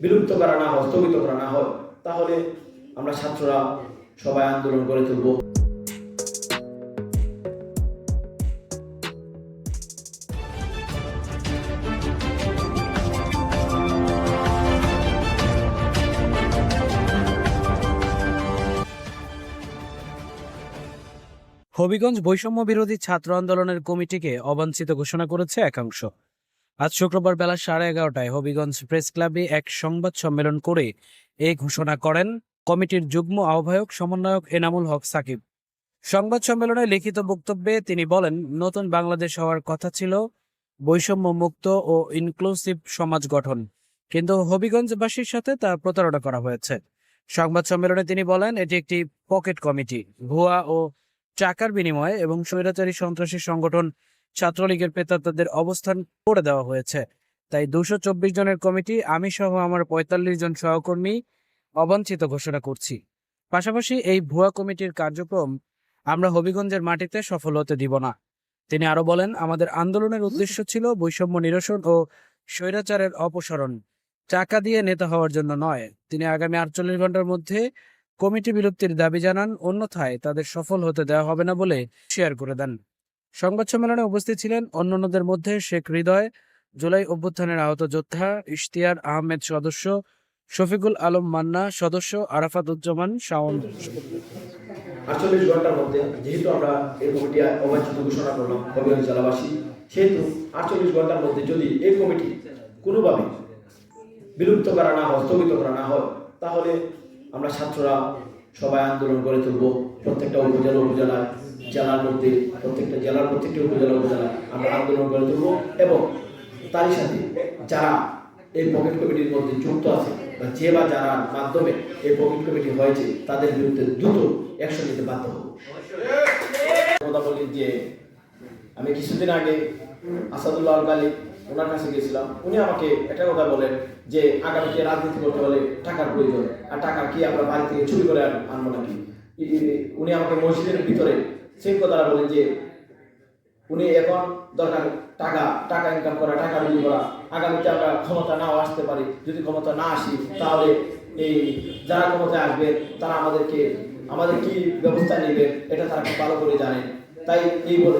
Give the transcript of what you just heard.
বিলুপ্ত করা না হয়, স্থগিত করা না হয়, তাহলে আমরা ছাত্ররা সবাই আন্দোলন করে তুলব। হবিগঞ্জ বৈষম্য বিরোধী ছাত্র আন্দোলনের কমিটিকে অবাঞ্ছিত ঘোষণা করেছে একাংশ। আজ শুক্রবার বেলা সাড়ে এগারোটায় হবিগঞ্জ প্রেস ক্লাবে এক সংবাদ সম্মেলন করে এই ঘোষণা করেন কমিটির যুগ্ম আহ্বায়ক সমন্বয়ক এনামুল হক সাকিব। সংবাদ সম্মেলনে লিখিত বক্তব্যে তিনি বলেন, নতুন বাংলাদেশ হওয়ার কথা ছিল বৈষম্য মুক্ত ও ইনক্লুসিভ সমাজ গঠন, কিন্তু হবিগঞ্জবাসীর সাথে তা প্রতারণা করা হয়েছে। সংবাদ সম্মেলনে তিনি বলেন, এটি একটি পকেট কমিটি, ভুয়া ও টাকার বিনিময়ে এবং স্বৈরাচারী সন্ত্রাসী সংগঠন ছাত্রলীগের প্রেতাত্মাদের অবস্থান করে দেওয়া হয়েছে। তাই দুশো জনের কমিটি আমি সহ আমার পঁয়তাল্লিশ জন সহকর্মী অবাঞ্ছিত ঘোষণা করছি। পাশাপাশি এই ভুয়া কমিটির কার্যক্রম আমরা হবিগঞ্জের মাটিতে সফল হতে দিব না। তিনি আরও বলেন, আমাদের আন্দোলনের উদ্দেশ্য ছিল বৈষম্য নিরসন ও স্বৈরাচারের অপসারণ। টাকা দিয়ে নেতা হওয়ার জন্য নয়। তিনি আগামী আটচল্লিশ ঘণ্টার মধ্যে কমিটি বিলুপ্তির দাবি জানান, অন্যথায় তাদের সফল হতে দেওয়া হবে না বলে শেয়ার করে দেন। সংবাদ সম্মেলনে উপস্থিত ছিলেন অন্যান্যদের মধ্যে শেখ হৃদয়, জুলাই অভ্যুত্থানের আহত যোদ্ধা ইশতিয়ার আহমেদ সদস্য, শফিকুল আলম মান্না সদস্য আরাফাতুজ্জামান শাওন আটচল্লিশ ঘণ্টার মধ্যে যেহেতু আমরা এই কমিটি অবাঞ্ছিত ঘোষণা করলাম হবিগঞ্জ জেলাবাসী সেহেতু আটচল্লিশ ঘণ্টার মধ্যে যদি এই কমিটি কোনোভাবে বিলুপ্ত করা না হয়, স্থগিত করা না হয়, তাহলে আমরা ছাত্ররা সবাই আন্দোলন করে তুলব প্রত্যেকটা উপজেলা উপজেলায়। জেলার মধ্যে, প্রত্যেকটা জেলার প্রত্যেকটা উপজেলা উপজেলায় আমরা আন্দোলন করে তুলব এবং তারই সাথে যারা এই পকেট কমিটির মধ্যে যুক্ত আছে বা যে বা যারা মাধ্যমে এই পকেট কমিটি হয়েছে, তাদের বিরুদ্ধে দ্রুত অ্যাকশন নিতে বাধ্য হব। কথা বলি যে, আমি কিছুদিন আগে আসাদুল্লাহ আল ওনার কাছে গেছিলাম উনি আমাকে একটা কথা বলেন যে, আগামীতে রাজনীতি করতে হলে টাকার প্রয়োজন। আর টাকা কি আমরা বাড়ি থেকে চুরি করে আনব নাকি? উনি আমাকে মসজিদের ভিতরে সেই কথাটা বলেন যে উনি এখন দরকার টাকা টাকা ইনকাম করা, টাকা রুজি করা। আগামীতে আমরা ক্ষমতা নাও আসতে পারি। যদি ক্ষমতা না আসি, তাহলে এই যারা ক্ষমতায় আসবে, তারা আমাদেরকে, আমাদের কি ব্যবস্থা নেবে, এটা তারা ভালো করে জানেন তাই এই বলে